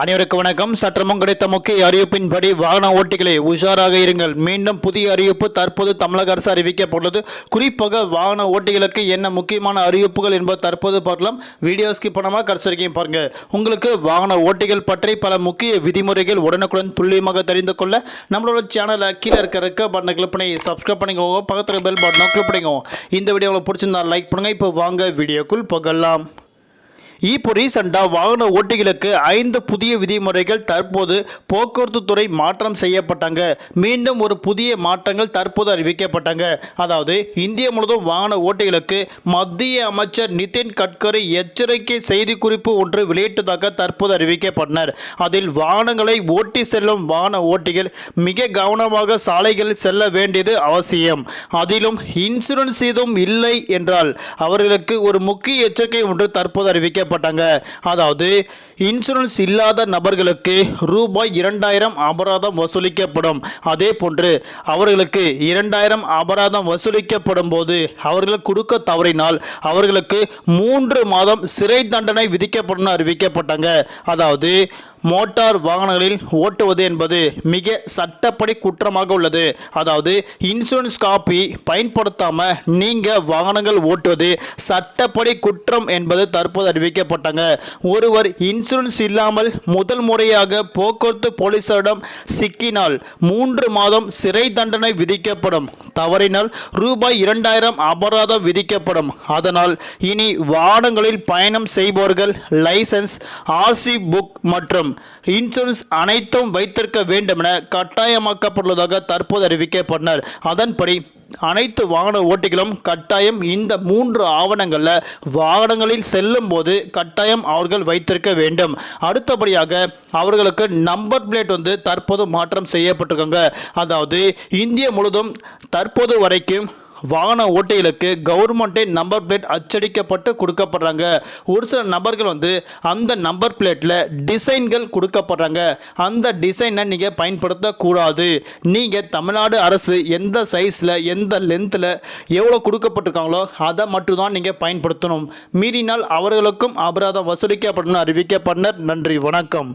அனைவருக்கு வணக்கம். சற்றமும் கிடைத்த முக்கிய அறிவிப்பின்படி வாகன ஓட்டிகளை உஷாராக இருங்கள். மீண்டும் புதிய அறிவிப்பு தற்போது தமிழக அரசு அறிவிக்கப்பட்டுள்ளது. குறிப்பாக வாகன ஓட்டிகளுக்கு என்ன முக்கியமான அறிவிப்புகள் என்பது தற்போது பார்க்கலாம். வீடியோ ஸ்கிப் பண்ணாமல் வரைக்கும் பாருங்க. உங்களுக்கு வாகன ஓட்டிகள் பற்றி பல முக்கிய விதிமுறைகள் உடனுக்குடன் துல்லியமாக தெரிந்து கொள்ள நம்மளோட சேனலை கீழே இருக்க ரெக்க பட்டனை கிளிக் பண்ணி சப்ஸ்கிரைப் பண்ணிக்கோங்க. பக்கத்தில் பெல் பட்டனை கிளிக் பண்ணிக்கோங்க. இந்த வீடியோ உங்களுக்கு பிடிச்சிருந்தா லைக் பண்ணுங்கள் இப்போ வாங்க வீடியோக்குள் போகலாம். இப்போ ரீசெண்டாக வாகன ஓட்டிகளுக்கு ஐந்து புதிய விதிமுறைகள் தற்போது போக்குவரத்து துறை மாற்றம் செய்யப்பட்டாங்க. மீண்டும் ஒரு புதிய மாற்றங்கள் தற்போது அறிவிக்கப்பட்டாங்க. அதாவது இந்திய முழுவதும் வாகன ஓட்டிகளுக்கு மத்திய அமைச்சர் நிதின் கட்கரி எச்சரிக்கை செய்திக்குறிப்பு ஒன்று வெளியிட்டதாக தற்போது அறிவிக்கப்பட்டனர். அதில் வாகனங்களை ஓட்டி செல்லும் வாகன ஓட்டிகள் மிக கவனமாக சாலைகளில் செல்ல வேண்டியது அவசியம். அதிலும் இன்சூரன்ஸ் எதுவும் இல்லை என்றால் அவர்களுக்கு ஒரு முக்கிய எச்சரிக்கை ஒன்று தற்போது அறிவிக்கப்பட்டாங்க அதாவது இன்சூரன்ஸ் இல்லாத நபர்களுக்கு ரூபாய் இரண்டாயிரம் அபராதம் வசூலிக்கப்படும். அதே போன்று அவர்களுக்கு இரண்டாயிரம் அபராதம் வசூலிக்கப்படும் போது அவர்கள் கொடுக்க தவறினால் அவர்களுக்கு மூன்று மாதம் சிறை தண்டனை விதிக்கப்படும் அறிவிக்கப்பட்டாங்க. அதாவது மோட்டார் வாகனங்களில் ஓட்டுவது என்பது மிக சட்டப்படி குற்றமாக உள்ளது. அதாவது இன்சூரன்ஸ் காப்பி பயன்படுத்தாமல் நீங்கள் வாகனங்கள் ஓட்டுவது சட்டப்படி குற்றம் என்பது தற்போது அறிவிக்க பாதிக்கப்பட்டாங்க ஒருவர் இன்சூரன்ஸ் இல்லாமல் முதல் முறையாக போக்குவரத்து போலீசாரிடம் சிக்கினால் மூன்று மாதம் சிறை தண்டனை விதிக்கப்படும். தவறினால் ரூபாய் இரண்டாயிரம் அபராதம் விதிக்கப்படும். அதனால் இனி வாகனங்களில் பயணம் செய்பவர்கள் லைசன்ஸ் ஆர்சி புக் மற்றும் இன்சூரன்ஸ் அனைத்தும் வைத்திருக்க வேண்டும் என கட்டாயமாக்கப்பட்டுள்ளதாக தற்போது அறிவிக்கப்பட்டனர். அதன்படி அனைத்து வாகன ஓட்டிகளும் கட்டாயம் இந்த மூன்று ஆவணங்களில் வாகனங்களில் செல்லும் போது கட்டாயம் அவர்கள் வைத்திருக்க வேண்டும். அடுத்தபடியாக அவர்களுக்கு நம்பர் பிளேட் வந்து தற்போது மாற்றம் செய்யப்பட்டிருக்காங்க. அதாவது இந்திய முழுதும் தற்போது வரைக்கும் வாகன ஓட்டிகளுக்கு கவர்மெண்ட்டே நம்பர் பிளேட் அச்சடிக்கப்பட்டு கொடுக்கப்படுறாங்க. ஒரு சில நபர்கள் வந்து அந்த நம்பர் பிளேட்டில் டிசைன்கள் கொடுக்கப்படுறாங்க. அந்த டிசைனை நீங்கள் பயன்படுத்தக்கூடாது. நீங்கள் தமிழ்நாடு அரசு எந்த சைஸில் எந்த லென்த்தில் எவ்வளோ கொடுக்கப்பட்டிருக்காங்களோ அதை மட்டும்தான் நீங்கள் பயன்படுத்தணும். மீறினால் அவர்களுக்கும் அபராதம் வசூலிக்கப்படும் அறிவிக்கப்பட்டனர். நன்றி வணக்கம்.